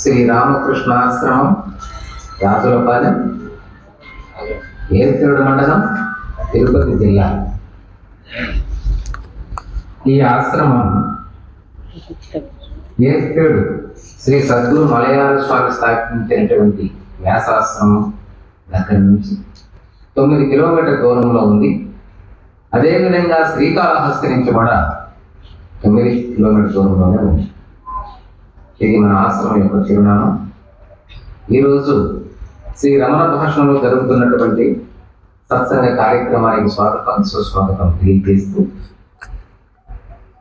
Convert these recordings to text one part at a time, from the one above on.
శ్రీ రామకృష్ణాశ్రమం రాజులపాలెం ఏర్తిరుడు మండలం తిరుపతి జిల్లా. ఈ ఆశ్రమం ఏర్తిరుడు శ్రీ సద్గురు మలయాళ స్వామి స్థాపించినటువంటి వ్యాసాశ్రమం దగ్గర నుంచి. తొమ్మిది కిలోమీటర్ దూరంలో ఉంది. అదేవిధంగా శ్రీకాళహస్తి నుంచి కూడా తొమ్మిది కిలోమీటర్ దూరంలోనే ఉంది. ఇది మన ఆశ్రమం యొక్క చిరునామా. ఈరోజు శ్రీ రమణ భాషణలో జరుగుతున్నటువంటి సత్సంగ కార్యక్రమానికి స్వాగతం సుస్వాగతం తెలియజేస్తూ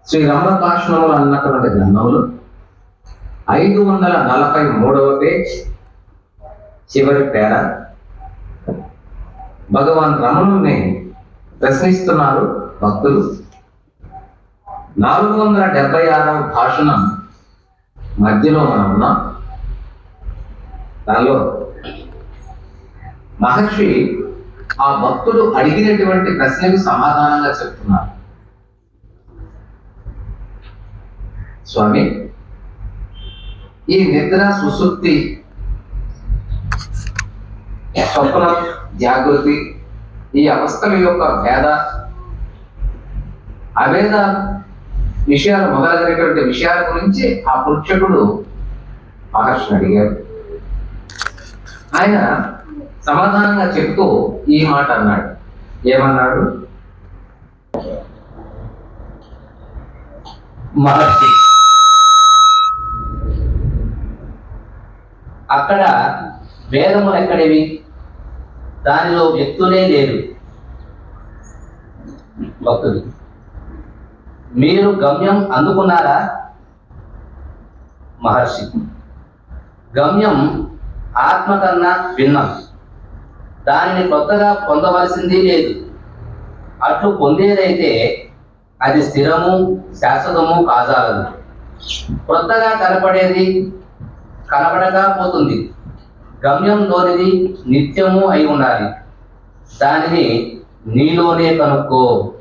శ్రీ రమణ భాషణములు అన్నటువంటి గ్రంథంలో ఐదు వందల నలభై మూడవ పేజ్ చివరి పేర భగవాన్ రమణుని ప్రశ్నిస్తున్నారు భక్తులు. నాలుగు వందల డెబ్బై ఆరవ భాషణం మధ్యలో మనం ఉన్నాం. దానిలో మహర్షి ఆ భక్తుడు అడిగినటువంటి ప్రశ్నకు సమాధానంగా చెప్తున్నారు. స్వామి ఈ నిద్ర సుశుద్ధి స్వప్న జాగృతి ఈ అవస్థల యొక్క భేద అభేద విషయాలు మొదలైనటువంటి విషయాల గురించి ఆ పురుషకుడు మహర్షిని అడిగారు ఆయన సమాధానంగా చెప్తూ ఈ మాట అన్నాడు. ఏమన్నాడు? మహర్షి అక్కడ వేదములు ఎక్కడివి? దానిలో వ్యక్తులే లేరు. భక్తులు. మీరు గమ్యం అందుకున్నారా? మహర్షి. గమ్యం ఆత్మ కన్నా భిన్నం. దానిని కొత్తగా పొందవలసింది లేదు. అట్లు పొందేదైతే అది స్థిరము శాశ్వతము కాజాలదు. కొత్తగా కనపడేది కనపడగా పోతుంది. గమ్యంలోనిది నిత్యము అయి ఉండాలి. దానిని నీలోనే కనుక్కో.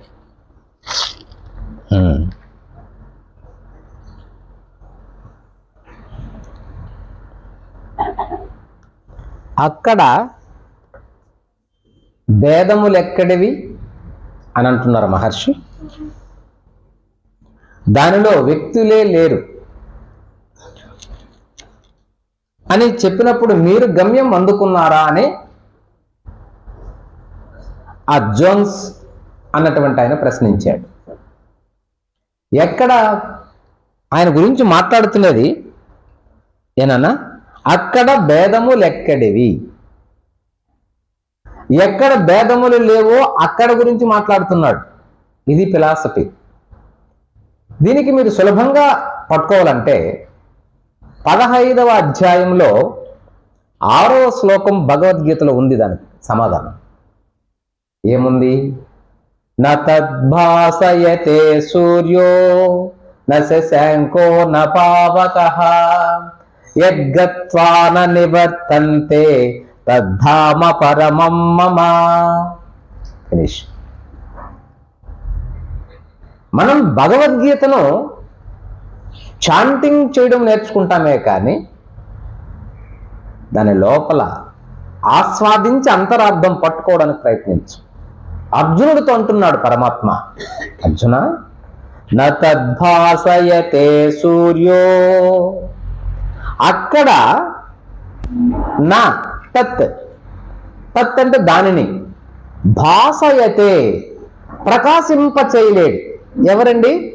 అక్కడ భేదములెక్కడివి అని అంటున్నారు మహర్షి. దానిలో వ్యక్తులే లేరు. అని చెప్పినప్పుడు మీరు గమ్యం అందుకున్నారా అని ఆ జోన్స్ అన్నటువంటి ఆయన ప్రశ్నించాడు. ఎక్కడ ఆయన గురించి మాట్లాడుతున్నది ఏనన్నా? అక్కడ భేదములు ఎక్కడివి ఎక్కడ భేదములు లేవో అక్కడ గురించి మాట్లాడుతున్నాడు. ఇది ఫిలాసఫీ. దీనికి మీరు సులభంగా పట్టుకోవాలంటే పదహైదవ అధ్యాయంలో ఆరవ శ్లోకం భగవద్గీతలో ఉంది దానికి సమాధానం. ఏముంది? న తద్భాసయతే సూర్యో న శశాంకో యద్గత్వాన నివర్తంతే తద్ధామ పరమం మమ. ఫినిష్ మనం భగవద్గీతను చాంటింగ్ చేయడం నేర్చుకుంటామే కానీ దాని లోపల ఆస్వాదించి అంతరార్థం పట్టుకోవడానికి ప్రయత్నించు. అర్జునుడితో అంటున్నాడు పరమాత్మ అర్జున న సూర్యో అక్కడ నా తత్. తత్ అంటే దానిని. భాసయతే ప్రకాశింప చేయలేడు ఎవరండి?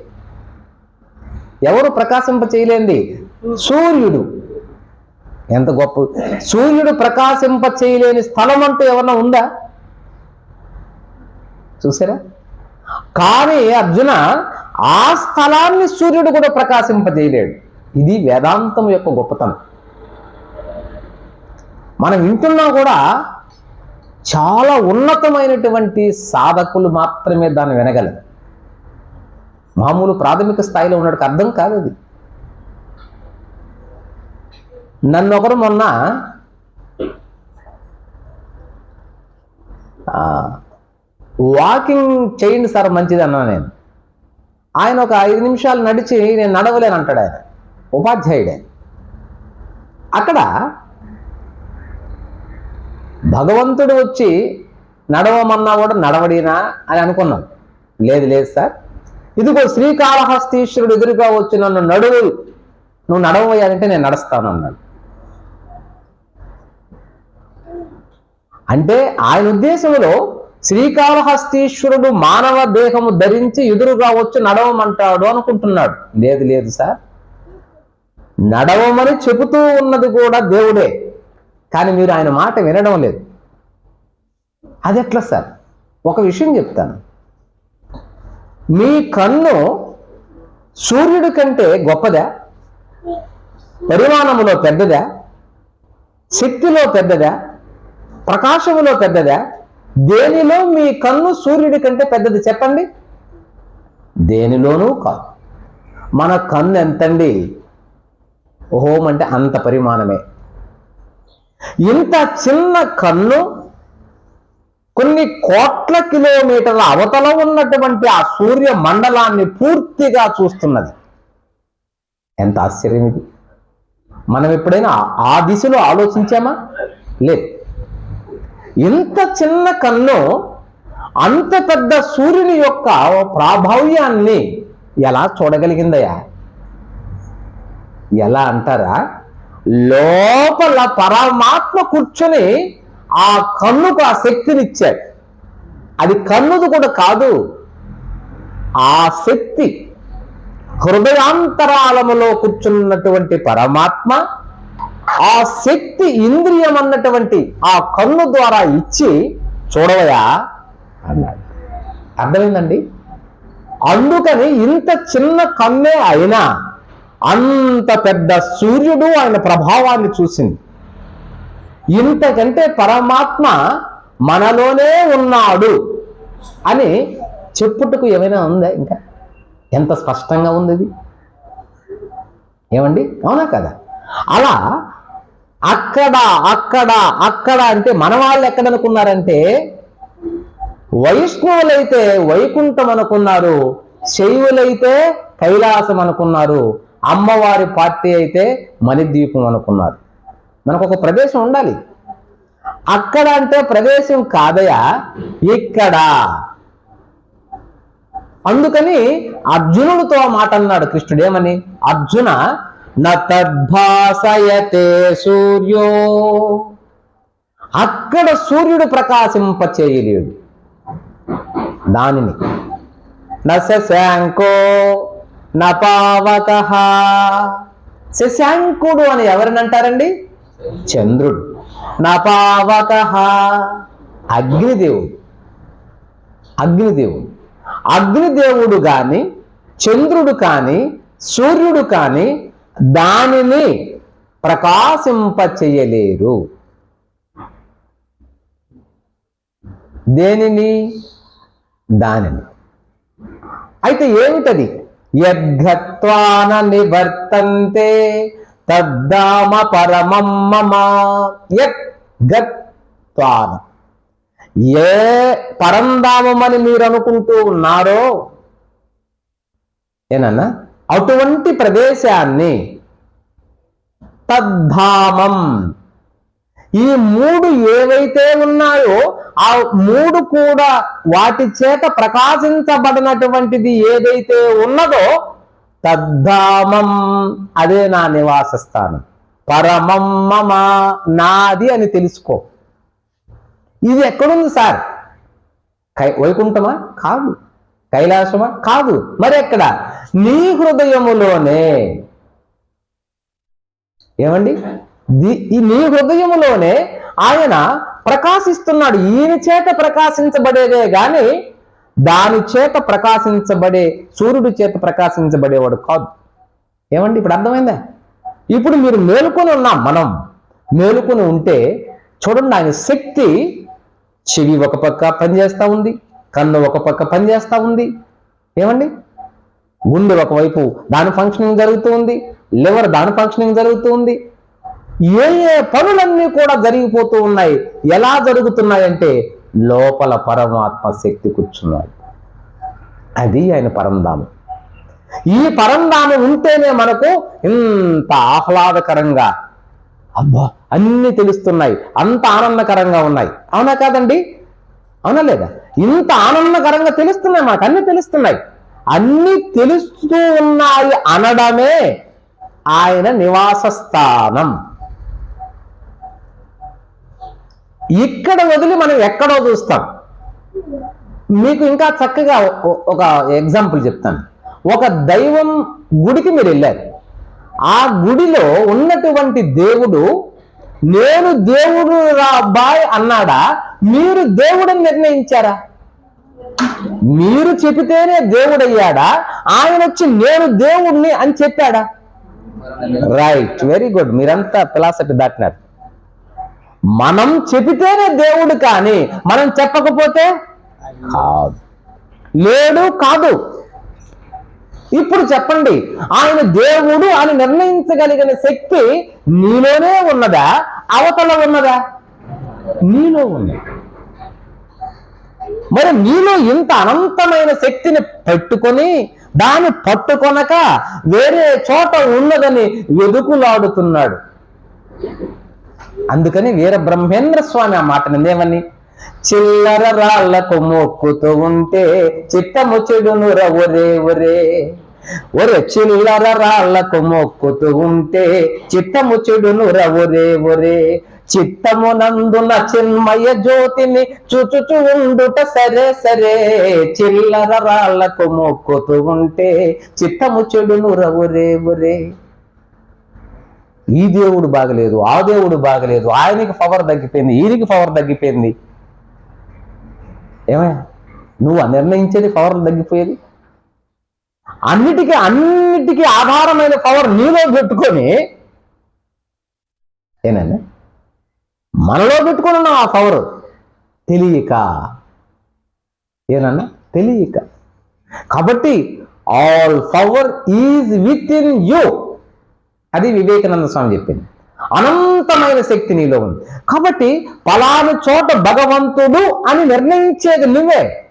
ఎవరు ప్రకాశింప చేయలేంది సూర్యుడు. ఎంత గొప్ప. సూర్యుడు ప్రకాశింప చేయలేని స్థలం అంటూ ఏమన్నా ఉందా? చూసారా? కానీ అర్జున ఆ స్థలాన్ని సూర్యుడు కూడా ప్రకాశింపజేయలేడు. ఇది వేదాంతం యొక్క గొప్పతనం. మనం వింటున్నా కూడా చాలా ఉన్నతమైనటువంటి సాధకులు మాత్రమే దాన్ని వినగలరు మామూలు ప్రాథమిక స్థాయిలో ఉన్నట్టు అర్థం కాదు అది. నన్ను ఒకరు మొన్న ఆ, వాకింగ్ చేయండి సార్ మంచిది అన్నా నేను. ఆయన ఒక ఐదు నిమిషాలు నడిచి నేను నడవలేను అంటాడు ఆయన. ఉపాధ్యాయుడే. అక్కడ భగవంతుడు వచ్చి నడవమన్నా కూడా నడవడినా అని అనుకున్నాం. లేదు లేదు సార్. ఇదిగో శ్రీకాళహస్తీశ్వరుడు ఎదురుగా వచ్చి నన్ను నడువు నువ్వు నడవయ్యాలంటే నేను నడుస్తాను అన్నాడు. అంటే ఆయన ఉద్దేశంలో శ్రీకాళహస్తీశ్వరుడు మానవ దేహము ధరించి ఎదురుగా వచ్చి నడవమంటాడు అనుకుంటున్నాడు. లేదు లేదు సార్. నడవమని చెబుతూ ఉన్నది కూడా దేవుడే. కానీ మీరు ఆయన మాట వినడం లేదు. అది ఎట్లా సార్? ఒక విషయం చెప్తాను. మీ కన్ను సూర్యుడి కంటే గొప్పదా? పరిమాణములో పెద్దదా? శక్తిలో పెద్దదా? ప్రకాశములో పెద్దదా? దేనిలో మీ కన్ను సూర్యుడి కంటే పెద్దది చెప్పండి. దేనిలోనూ కాదు. మన కన్ను ఎంతండి? ఓహోం అంటే అంత పరిమాణమే. ఇంత చిన్న కన్ను కొన్ని కోట్ల కిలోమీటర్ల అవతల ఉన్నటువంటి ఆ సూర్య మండలాన్ని పూర్తిగా చూస్తున్నది. ఎంత ఆశ్చర్యం ఇది. మనం ఎప్పుడైనా ఆ- ఆ దిశలో ఆలోచించామా? లేదు. ఇంత చిన్న కన్ను అంత పెద్ద సూర్యుని యొక్క ప్రాభావ్యాన్ని ఎలా చూడగలిగిందయ్యా? ఎలా అంటారా? లోపల పరమాత్మ కూర్చొని ఆ కన్నుకు ఆ శక్తినిచ్చాడు. అది కన్నుది కూడా కాదు ఆ శక్తి హృదయాంతరాలములో కూర్చున్నటువంటి పరమాత్మ ఆ శక్తి ఇంద్రియం అన్నటువంటి ఆ కన్ను ద్వారా ఇచ్చి చూడవయా? అన్నాడు. అర్థమైందండి? అందుకని ఇంత చిన్న కన్నే అయినా అంత పెద్ద సూర్యుడు ఆయన ప్రభావాన్ని చూసింది. ఇంతకంటే పరమాత్మ మనలోనే ఉన్నాడు అని చెప్పుటకు ఏమైనా ఉందా ఇంకా? ఎంత స్పష్టంగా ఉంది ఇది? ఏమండి? అవునా కదా? అలా అక్కడ అక్కడ అక్కడ అంటే మన వాళ్ళు ఎక్కడ అనుకున్నారంటే వైష్ణవులైతే వైకుంఠం అనుకున్నారు శైవులైతే కైలాసం అనుకున్నారు అమ్మవారి పార్టీ అయితే మణిద్వీపం అనుకున్నారు. మనకు ఒక ప్రదేశం ఉండాలి. అక్కడ అంటే ప్రదేశం కాదయా ఇక్కడ. అందుకని అర్జునుడితో మాట అన్నాడు కృష్ణుడు. ఏమని? అర్జున నద్భాసయతే సూర్యో. అక్కడ సూర్యుడు ప్రకాశింపచేయలేడు. దానిని నశశాంకో. నపావక శశాంకుడు అని ఎవరిని అంటారండి? చంద్రుడు. నపావక అగ్నిదేవుడు. అగ్నిదేవుడు. అగ్నిదేవుడు కానీ చంద్రుడు కానీ సూర్యుడు కానీ దానిని ప్రకాశింప చేయలేరు దేనిని? దానిని. అయితే ఏమిటది? యద్గత్వాన నివర్తంతే తద్దామ పరమం మమ. యద్గత్వాన ఏ పరంధామమని మీరు అనుకుంటూ ఉన్నారో ఏనన్నా? అటువంటి ప్రదేశాన్ని తద్ధామం. ఈ మూడు ఏవైతే ఉన్నాయో ఆ మూడు కూడా వాటి చేత ప్రకాశించబడినటువంటిది ఏదైతే ఉన్నదో తద్ధామం అదే నా నివాస స్థానం. పరమం మమ నాది అని తెలుసుకో. ఇది ఎక్కడుంది సార్? కై వైకుంఠమా? కాదు. కైలాసమా? కాదు. మరి ఎక్కడ? నీ హృదయములోనే. ఏమండి? ఈ నీ హృదయములోనే ఆయన ప్రకాశిస్తున్నాడు. ఈయన చేత ప్రకాశించబడేదే గాని దాని చేత ప్రకాశించబడే సూర్యుడి చేత ప్రకాశించబడేవాడు కాదు. ఏమండి? ఇప్పుడు అర్థమైందా? ఇప్పుడు మీరు మేలుకొని ఉన్నాం మనం మేలుకొని ఉంటే చూడండి ఆయన శక్తి చెవి ఒక పక్క పనిచేస్తూ ఉంది కన్ను ఒక పక్క పనిచేస్తూ ఉంది. ఏమండి? గుండె ఒకవైపు దాని ఫంక్షనింగ్ జరుగుతూ ఉంది లివర్ దాని ఫంక్షనింగ్ జరుగుతూ ఉంది. ఏ ఏ పనులన్నీ కూడా జరిగిపోతూ ఉన్నాయి. ఎలా జరుగుతున్నాయంటే లోపల పరమాత్మ శక్తి కూర్చున్నాడు. అది ఆయన పరంధామం. ఈ పరంధామం ఉంటేనే మనకు ఇంత ఆహ్లాదకరంగా అబ్బా అన్ని తెలుస్తున్నాయి. అంత ఆనందకరంగా ఉన్నాయి. అవునా కాదండి? అవునా లేదా? ఇంత ఆనందకరంగా తెలుస్తున్నాయి మనకు. అన్ని తెలుస్తున్నాయి. అన్ని తెలుస్తూ ఉన్నాయి అనడమే ఆయన నివాస స్థానం ఇక్కడ వదిలి మనం ఎక్కడో చూస్తాం. మీకు ఇంకా చక్కగా ఒక ఎగ్జాంపుల్ చెప్తాను. ఒక దైవం గుడికి మీరు వెళ్ళారు. ఆ గుడిలో ఉన్నటువంటి దేవుడు నేను దేవుడు రా అబ్బాయ్ అన్నాడా? మీరు దేవుడని నిర్ణయించారా? మీరు చెబితేనే దేవుడయ్యాడా? ఆయన వచ్చి నేను దేవుణ్ణి అని చెప్పాడా? రైట్. వెరీ గుడ్ మీరంతా ఫిలాసఫీ దాటినారు. మనం చెబితేనే దేవుడు కానీ మనం చెప్పకపోతే కాదు. లేడు కాదు. ఇప్పుడు చెప్పండి ఆయన దేవుడు అని నిర్ణయించగలిగిన శక్తి నీలోనే ఉన్నదా? అవతల ఉన్నదా? నీలో ఉంది మరి నీలో ఇంత అనంతమైన శక్తిని పెట్టుకొని దాన్ని పట్టుకొనక వేరే చోట ఉన్నదని వెదుకులాడుతున్నాడు. అందుకని వీర బ్రహ్మేంద్ర స్వామి ఆ మాట ఏమని చిల్లర రాళ్ళకు మొక్కుతూ ఉంటే చిట్టము చెడును ఒరే ఒరే. ఒరే చిల్లర రాళ్ళకు మొక్కుతూ ఉంటే చిత్తము చెడును ఒరే ఒరే. చిత్తము నందున చిన్మయ జ్యోతిని చుచుచు ఉండుట సరే సరే. చిల్లర రాళ్ళకు మొక్కుతూ ఉంటే చిత్తము చెడును ఒరే ఒరే. ఈ దేవుడు బాగలేదు ఆ దేవుడు బాగలేదు ఆయనకి పవర్ తగ్గిపోయింది ఈయనకి పవర్ తగ్గిపోయింది. ఏమయ్యా? నువ్వు నిర్ణయించేది పవర్ తగ్గిపోయేది? అన్నిటికీ అన్నిటికీ ఆధారమైన పవర్ నీలో పెట్టుకొని ఏనండి మనలో పెట్టుకొని ఉన్నావు ఆ పవర్ తెలియక. ఏనన్నా తెలియక. కాబట్టి all power is within you అది వివేకానంద స్వామి చెప్పింది. అనంతమైన శక్తి నీలో ఉంది. కాబట్టి పలాను చోట భగవంతుడు అని నిర్ణయించేది నువ్వే.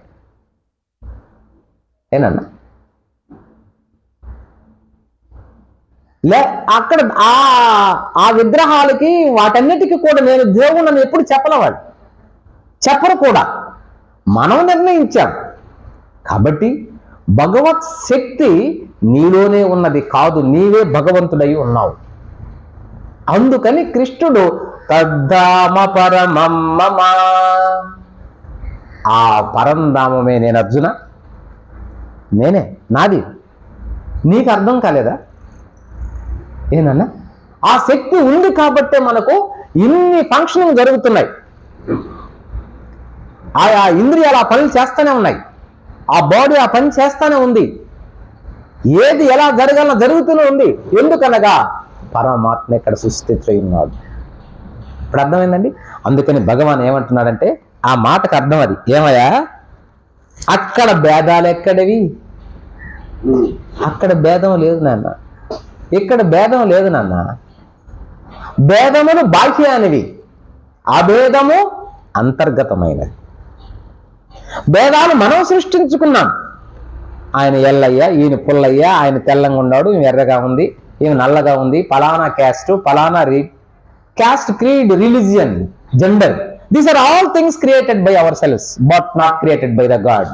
ఏనన్నా? లే అక్కడ ఆ ఆ విగ్రహాలకి వాటన్నిటికీ కూడా నేను దేవుణ్ణి ఎప్పుడు చెప్పలేవాడు చెప్పరు కూడా. మనం నిర్ణయించాం. కాబట్టి భగవత్ శక్తి నీలోనే ఉన్నది కాదు నీవే భగవంతుడై ఉన్నావు. అందుకని కృష్ణుడు తద్ధామ పరమమ్మమా ఆ పరంధామమే నేను అర్జున. నేనే నాది. నీకు అర్థం కాలేదా? ఏనన్నా ఆ శక్తి ఉంది కాబట్టే మనకు ఇన్ని ఫంక్షనింగ్ జరుగుతున్నాయి. ఆయా ఇంద్రియాలు ఆ పనులు చేస్తూనే ఉన్నాయి. ఆ బాడీ ఆ పని చేస్తానే ఉంది. ఏది ఎలా జరగాలో జరుగుతూనే ఉంది. ఎందుకనగా పరమాత్మ ఇక్కడ సుస్థితి ఉన్నాడు. ఇప్పుడు అర్థమైందండి? అందుకని భగవాన్ ఏమంటున్నాడంటే ఆ మాటకు అర్థం అది. ఏమయ్యా? అక్కడ భేదాలు ఎక్కడివి? అక్కడ భేదం లేదు నాన్న. ఇక్కడ భేదం లేదు నాన్న. భేదములు బాహ్యానివి. అభేదము అంతర్గతమైనది. భేదాలు మనం సృష్టించుకున్నాం. ఆయన ఎల్లయ్య ఈయన పుల్లయ్య ఆయన తెల్లంగా ఉన్నాడు ఈమె ఎర్రగా ఉంది ఈమె నల్లగా ఉంది పలానా క్యాస్ట్ పలానా రీ caste creed religion gender. These are all things created by ourselves but not created by the God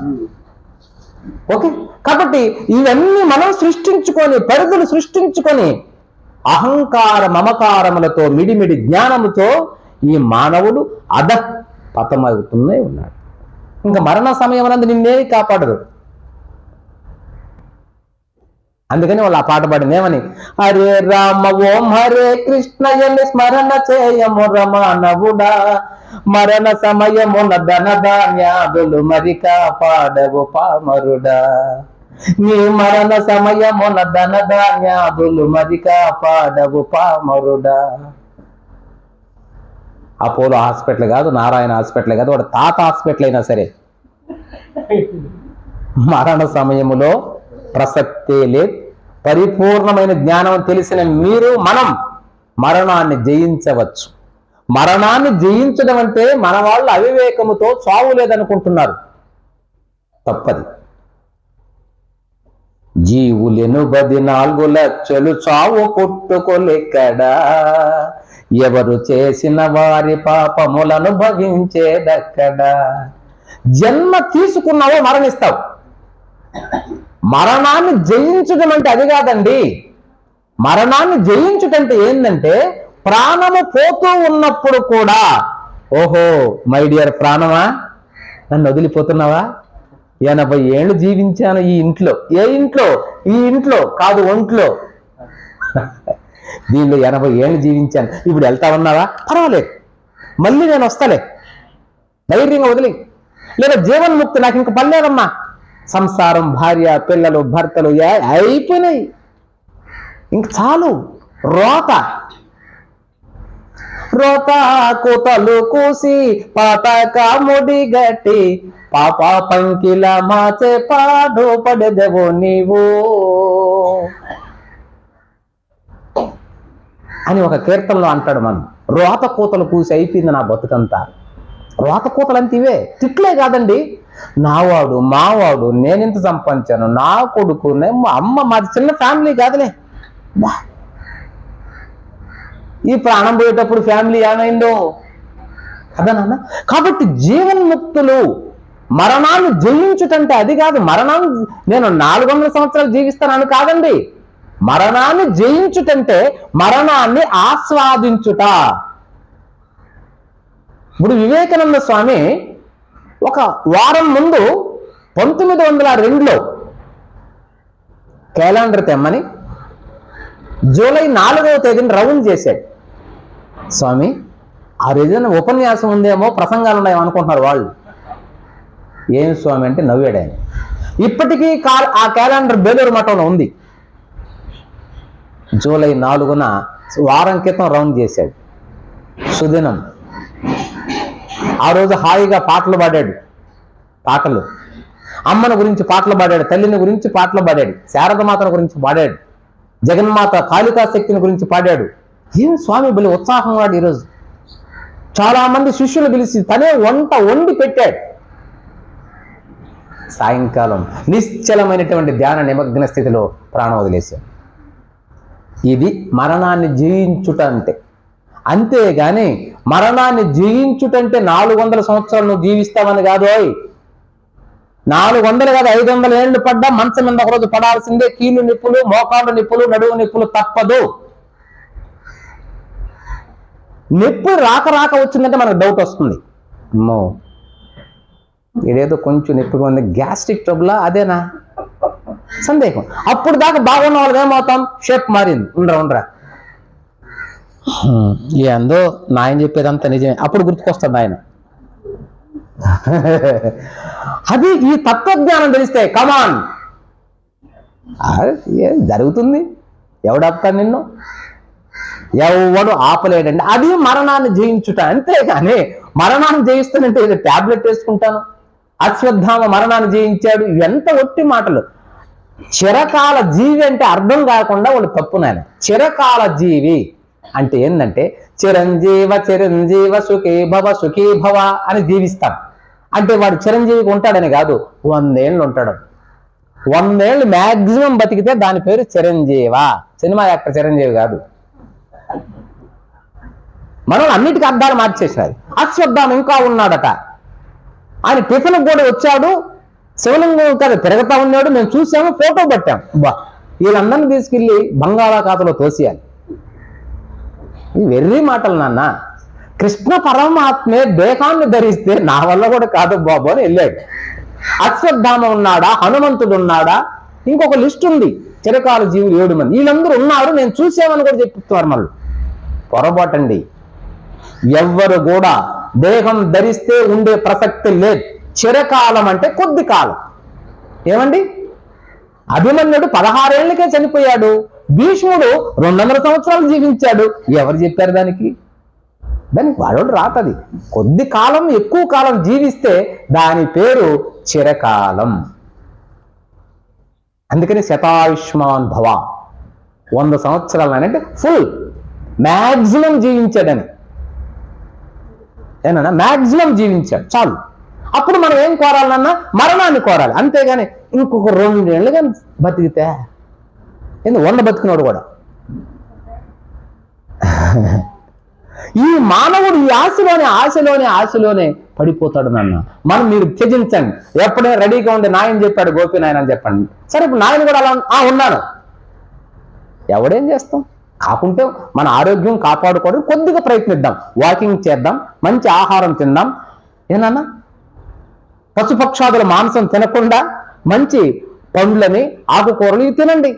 okay కాబట్టి ఇవన్నీ మనం సృష్టించుకొని పరిధులు సృష్టించుకొని అహంకార మమకారములతో మిడిమిడి జ్ఞానముతో ఈ మానవుడు అధ పతమవుతూనే ఉన్నాడు. ఇంకా మరణ సమయం అన్నది నిన్నేది కాపాడదు అందుకని వాళ్ళు ఆ పాట పాడింది ఏమని హరే రామ ఓం హరే కృష్ణయని స్మరణ చేయము రమానవుడా. మరణ సమయమున ధన ధాన్యాదులు మరి కాపాడవు పామరుడా. నీ మరణ సమయమున ధన ధాన్యాదులు మరి కాపాడవు పామరుడా. అపోలో హాస్పిటల్ కాదు నారాయణ హాస్పిటల్ కాదు వాడు తాత హాస్పిటల్ అయినా సరే. మరణ సమయములో ప్రసక్తే లేదు. పరిపూర్ణమైన జ్ఞానం తెలిసిన మీరు మనం మరణాన్ని జయించవచ్చు. మరణాన్ని జయించడం అంటే మన వాళ్ళు అవివేకముతో చావు లేదనుకుంటున్నారు. తప్పది. జీవులెను బది నాలుగు లక్షలు చావు పుట్టుకోలేకడా ఎవరు చేసిన వారి పాపములను భవించేదక్కడ జన్మ తీసుకున్నావో మరణిస్తావు. మరణాన్ని జయించడం అంటే అది కాదండి. మరణాన్ని జయించుటంటే ఏంటంటే ప్రాణము పోతూ ఉన్నప్పుడు కూడా ఓహో మై డియర్ ప్రాణమా నన్ను వదిలిపోతున్నావా? ఎనభై ఏళ్ళు జీవించాను ఈ ఇంట్లో. ఏ ఇంట్లో? ఈ ఇంట్లో కాదు ఒంట్లో. దీనిలో ఎనభై ఏళ్ళు జీవించాను. ఇప్పుడు వెళ్తా ఉన్నావా? పర్వాలేదు. మళ్ళీ నేను వస్తాలే. ధైర్యంగా వదిలి. లేదా జీవన్ముక్తి నాకు ఇంక పర్లేదమ్మా సంసారం భార్య పిల్లలు భర్తలు అయిపోయినాయి. ఇంక చాలు. రోత. రోత కూతలు కూసి పాతక ముడి గట్టి పాప పంకిల మాచే పాడు పడదెవో నీవు. అని ఒక కీర్తనలో అంటాడు మనం. రోత కూతలు పూసి అయిపోయింది నా బతుకంతా. రోత కూతలు అంత ఇవే. తిట్లే కాదండి. నావాడు మావాడు నేనింత సంపాదించాను. నా కొడుకు మా అమ్మ మాది చిన్న ఫ్యామిలీ కాదులే. ఈ ప్రాణం పోయేటప్పుడు ఫ్యామిలీ ఏమైందో? కదా నాన్న. కాబట్టి జీవన్ముక్తులు మరణాన్ని జయించుటంటే అది కాదు. మరణాన్ని నేను నాలుగు వందల సంవత్సరాలు జీవిస్తానని కాదండి. మరణాన్ని జయించుటంటే మరణాన్ని ఆస్వాదించుట. ఇప్పుడు వివేకానంద స్వామి ఒక వారం ముందు పంతొమ్మిది వందల రెండులో క్యాలెండర్ తెమ్మని జూలై నాలుగవ తేదీని రౌండ్ చేశాడు. స్వామి ఆ రోజున ఉపన్యాసం ఉందేమో ప్రసంగాలు ఉన్నాయేమో అనుకుంటున్నారు వాళ్ళు. ఏం స్వామి అంటే నవ్వాడు ఆయన. ఇప్పటికీ కా ఆ క్యాలెండర్ బేలూరు మఠంలో ఉంది. జూలై నాలుగున వారం క్రితం రౌండ్ చేశాడు. సుదినం. ఆ రోజు హాయిగా పాటలు పాడాడు. పాటలు. అమ్మను గురించి పాటలు పాడాడు తల్లిని గురించి పాటలు పాడాడు శారదమాతను గురించి పాడాడు జగన్మాత కాళికాశక్తిని గురించి పాడాడు. ఏం స్వామి బలి ఉత్సాహం వాడు ఈరోజు? చాలా మంది శిష్యులు పిలిచి తనే వంట వండి పెట్టాడు. సాయంకాలం నిశ్చలమైనటువంటి ధ్యాన నిమగ్న స్థితిలో ప్రాణం వదిలేశాడు. ఇది మరణాన్ని జయించుట అంటే అంతేగాని మరణాన్ని జయించుటంటే నాలుగు వందల సంవత్సరాలు నువ్వు జీవిస్తావని కాదు నాలుగు వందలు కాదు ఐదు వందల ఏళ్ళు పడ్డా మంచం మీద ఒకరోజు పడాల్సిందే. కీలు నిప్పులు మోకాళ్ళు నిప్పులు నడువు నిప్పులు తప్పదు. నొప్పి రాక రాక వచ్చిందంటే మనకు డౌట్ వస్తుంది. అమ్మో. ఇదేదో కొంచెం నొప్పిగా ఉంది. గ్యాస్ట్రిక్ ట్రబులా? అదేనా? సందేహం. అప్పుడు దాకా బాగున్న వాళ్ళకి ఏమవుతాం? షేప్ మారింది. ఉండరా ఉండరా? ఏందో నాయన చెప్పేదంతా నిజమే. అప్పుడు గుర్తుకొస్తుంది ఆయన అది ఈ తత్వజ్ఞానం తెలిస్తే కమాన్ ఏం జరుగుతుంది. ఎవడాపుతాడు నిన్ను? ఎవడు ఆపలేడండి. అది మరణాన్ని జయించుట. అంతేగాని మరణాన్ని జయిస్తానంటే ఏదో టాబ్లెట్ వేసుకుంటాను. అశ్వత్థామ మరణాన్ని జయించాడు. ఎంత ఒట్టి మాటలు. చిరకాల జీవి అంటే అర్థం కాకుండా వాళ్ళు తప్పు నాయన. చిరకాల జీవి అంటే ఏంటంటే చిరంజీవ చిరంజీవ సుఖీ భవ సుఖీ భవ అని జీవిస్తాం. అంటే వాడు చిరంజీవికి ఉంటాడని కాదు వందేళ్ళు ఉంటాడు. వందేళ్ళు మ్యాక్సిమం బతికితే దాని పేరు చిరంజీవ. సినిమా యాక్టర్ చిరంజీవి కాదు. మనం అన్నిటికీ అర్థాలు మార్చేసినారు. అశ్వత్థామ ఇంకా ఉన్నాడట. ఆయన టిఫిన్ కూడా వచ్చాడు శివలింగం కదా తిరగతా ఉన్నాడు మేము చూసాము ఫోటో పట్టాం. బా వీళ్ళందరినీ తీసుకెళ్ళి బంగాళాఖాతంలో తోసేయాలి. వెర్రి మాటలు నాన్న కృష్ణ పరమాత్మే దేహాన్ని ధరిస్తే నా వల్ల కూడా కాదు బాబు అని వెళ్ళాడు. అశ్వత్థామ ఉన్నాడా? హనుమంతుడు ఉన్నాడా? ఇంకొక లిస్ట్ ఉంది. చిరకాల జీవులు ఏడు మంది. వీళ్ళందరూ ఉన్నారు నేను చూసామని కూడా చెప్తున్నారు మళ్ళీ. పొరపాటండి. ఎవ్వరు కూడా దేహం ధరిస్తే ఉండే ప్రసక్తి లేదు. చిరకాలం అంటే కొద్ది కాలం. ఏమండి? అభిమన్యుడు పదహారేళ్ళకే చనిపోయాడు. భీష్ముడు రెండు వందల సంవత్సరాలు జీవించాడు. ఎవరు చెప్పారు దానికి? దానికి వాడు రాతది. కొద్ది కాలం ఎక్కువ కాలం జీవిస్తే దాని పేరు చిరకాలం. అందుకని శతాయుష్మాన్ భవ. వంద సంవత్సరాలు అని అంటే ఫుల్. మ్యాక్సిమం జీవించాడని. ఏనా మ్యాక్సిమం జీవించాడు. చాలు. అప్పుడు మనం ఏం కోరాలన్నా మరణాన్ని కోరాలి. అంతేగాని ఇంకొక రెండేళ్ళు కానీ బతికితే ఎందుకు వంద బతికినోడు కూడా? ఈ మానవుడు ఈ ఆశలోనే ఆశలోనే ఆశలోనే పడిపోతాడు నాన్న. మనం మీరు త్యజించండి. ఎప్పుడే రెడీగా ఉండి నాయన చెప్పాడు గోపి నాయన అని చెప్పండి. సరే ఇప్పుడు నాయన కూడా అలా ఆ ఉన్నాను ఎవడేం చేస్తాం? కాకుంటే మన ఆరోగ్యం కాపాడుకోవడం కొద్దిగా ప్రయత్నిద్దాం. వాకింగ్ చేద్దాం మంచి ఆహారం తిందాం. ఏనన్నా పశుపక్షాదుల మాంసం తినకుండా మంచి పండ్లని ఆకుకూరలు ఇవి తినండి.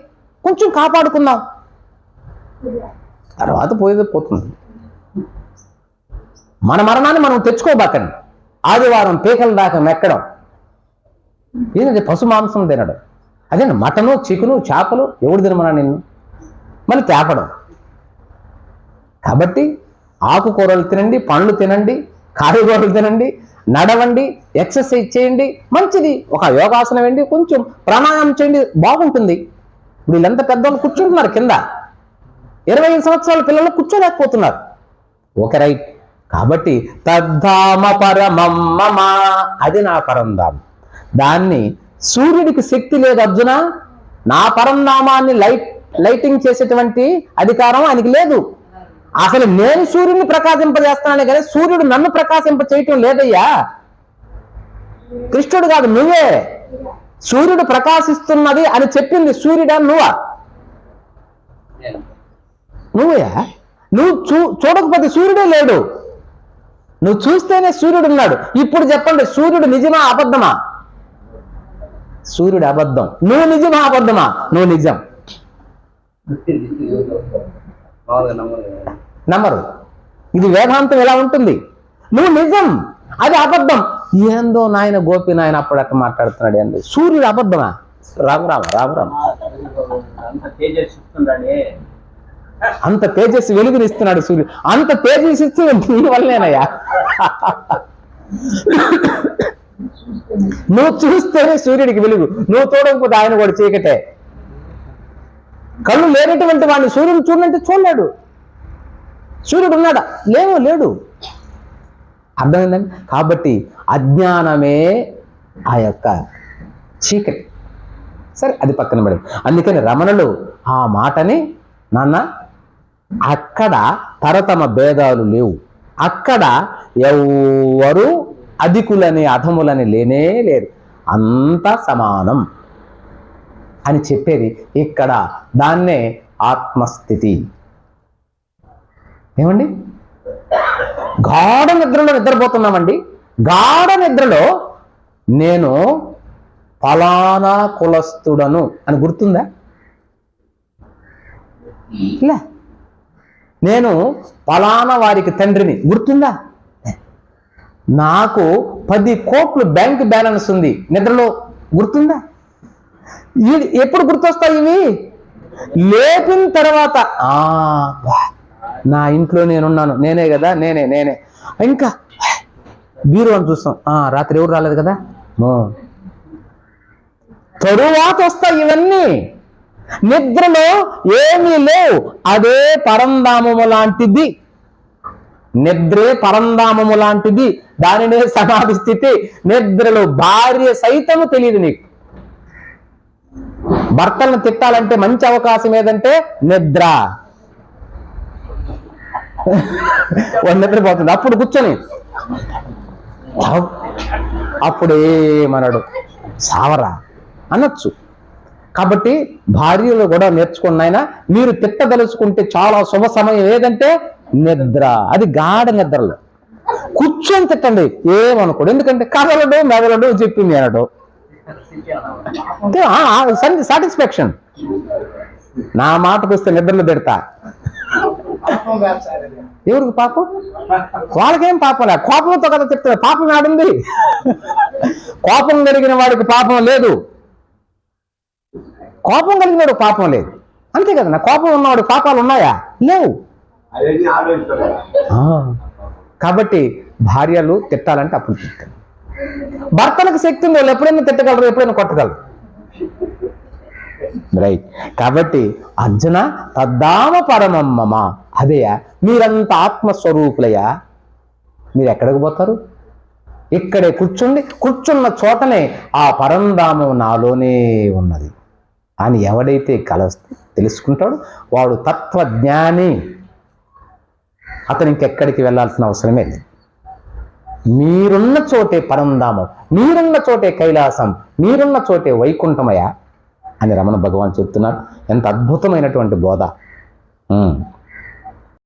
కొంచెం కాపాడుకుందాం. తర్వాత పోయేది పోతుంది. మన మరణాన్ని మనం తెచ్చుకోబాకండి. ఆదివారం పీకల దాకా మెక్కడం. ఏంటంటే పశు మాంసం తినడం? అదే మటను చికెను చేపలు ఎవడు తినమన్నా నిన్ను? మళ్ళీ తేపడం. కాబట్టి ఆకుకూరలు తినండి పండ్లు తినండి కాయగూరలు తినండి నడవండి ఎక్సర్సైజ్ చేయండి మంచిది. ఒక యోగాసనం వేయండి కొంచెం ప్రాణాయామం చేయండి బాగుంటుంది. వీళ్ళంతా వీళ్ళంత పెద్దవాళ్ళు కూర్చుంటున్నారు కింద. ఇరవై ఐదు సంవత్సరాల పిల్లలు కూర్చోలేకపోతున్నారు. Okay right. కాబట్టి తద్ధామ పరమమ్మ అది నా పరంధామం. దాన్ని సూర్యుడికి శక్తి లేదు అర్జున. నా పరంధామాన్ని లైట్ లైటింగ్ చేసేటువంటి అధికారం ఆయనకి లేదు. అసలు నేను సూర్యుడిని ప్రకాశింపజేస్తున్నానే కానీ సూర్యుడు నన్ను ప్రకాశింప చేయటం లేదయ్యా. కృష్ణుడు కాదు నువ్వే. సూర్యుడు ప్రకాశిస్తున్నది అని చెప్పింది సూర్యుడా నువ్వా? నువ్వే? నువ్వు చూ చూడకపోతే సూర్యుడే లేడు. నువ్వు చూస్తేనే సూర్యుడు ఉన్నాడు. ఇప్పుడు చెప్పండి సూర్యుడు నిజమా అబద్ధమా? సూర్యుడు అబద్ధం. నువ్వు నిజమా అబద్ధమా? నువ్వు నిజం. నమ్మరు ఇది వేదాంతం ఎలా ఉంటుంది? నువ్వు నిజం అది అబద్ధం. ఏందో నాయన గోపి నాయన అప్పుడు అట్లా మాట్లాడుతున్నాడు అండి సూర్యుడు అబద్ధమా? రామ రామ రామ రామ అంత తేజస్సు వెలుగునిస్తున్నాడు సూర్యుడు. అంత తేజస్సు ఇస్తుంది నీ వల్లేనయ్యా. నువ్వు చూస్తేనే సూర్యుడికి వెలుగు. నువ్వు చూడకపోతే ఆయన కూడా చీకటే. కళ్ళు లేనటువంటి వాడిని సూర్యుడు చూడంటే చూడలేడు. సూర్యుడు ఉన్నాడా? లేవు లేడు. అర్థమైందండి? కాబట్టి అజ్ఞానమే ఆ యొక్క చీకటి. సరే అది పక్కన పడి అందుకని రమణులు ఆ మాటని నాన్న అక్కడ తరతమ భేదాలు లేవు. అక్కడ ఎవ్వరు అధికులని అధములని లేనే లేరు. అంతా సమానం అని చెప్పేది ఇక్కడ దాన్నే ఆత్మస్థితి. ఏమండి? గాఢ నిద్రలో నిద్రపోతున్నామండి. గాఢ నిద్రలో నేను ఫలానా కులస్తుడను అని గుర్తుందా? లే. నేను ఫలానా వారికి తండ్రిని గుర్తుందా? నాకు పది కోట్లు బ్యాంక్ బ్యాలెన్స్ ఉంది. నిద్రలో గుర్తుందా? ఎప్పుడు గుర్తొస్తాయి ఇవి? లేపిన తర్వాత. నా ఇంట్లో నేనున్నాను. నేనే కదా? నేనే నేనే. ఇంకా బీరు అని చూస్తాం. ఆ రాత్రి ఎవరు రాలేదు కదా? తరువాత వస్తాయి ఇవన్నీ. నిద్రలో ఏమీ లేవు. అదే పరంధామము లాంటిది. నిద్రే పరంధామము లాంటిది. దానినే సమాధి స్థితి. నిద్రలో భార్య సైతము తెలియదు నీకు. భర్తలను తిట్టాలంటే మంచి అవకాశం ఏదంటే నిద్ర. వాడు నిద్రపోతుంది. అప్పుడు కూర్చొని. అప్పుడు ఏమనడు? సావరా. అనొచ్చు. కాబట్టి భార్యలు కూడా నేర్చుకున్న మీరు తిట్టదలుచుకుంటే చాలా శుభ సమయం ఏదంటే నిద్ర. అది గాఢ నిద్రలో. కూర్చొని తిట్టండి. ఏమనుకోడు. ఎందుకంటే కదలడు మెదలడు చెప్పింది అనడు. సాటిస్ఫాక్షన్ నా మాటకు వస్తే నిద్రలు తిడతా. ఎవరికి పాపం? వాళ్ళకేం పాపం లే. కోపంతో కదా చెప్తారు పాపం ఆడుంది. కోపం కలిగిన వాడికి పాపం లేదు. కోపం కలిగిన వాడికి పాపం లేదు. అంతే కదా నా కోపం ఉన్నవాడికి పాపాలు ఉన్నాయా? లేవు. కాబట్టి భార్యలు తిట్టాలంటే అప్పుడు తిట్టాలి భర్తలకు శక్తి ఉంది వాళ్ళు ఎప్పుడైనా తిట్టగలరు ఎప్పుడైనా కొట్టగలరు. రైట్ కాబట్టి అర్జున తద్దామ పరమమ్మ అదేయా? మీరంత ఆత్మస్వరూపులయ్యా? మీరు ఎక్కడికి పోతారు? ఇక్కడే కూర్చుండి కూర్చున్న చోటనే ఆ పరంధామం నాలోనే ఉన్నది. అని ఎవడైతే కల తెలుసుకుంటాడో వాడు తత్వజ్ఞాని. అతను ఇంకెక్కడికి వెళ్ళాల్సిన అవసరమే లేదు. మీరున్న చోటే పరంధామం మీరున్న చోటే కైలాసం మీరున్న చోటే వైకుంఠమయ అని రమణ భగవాన్ చెప్తున్నారు. ఎంత అద్భుతమైనటువంటి బోధ.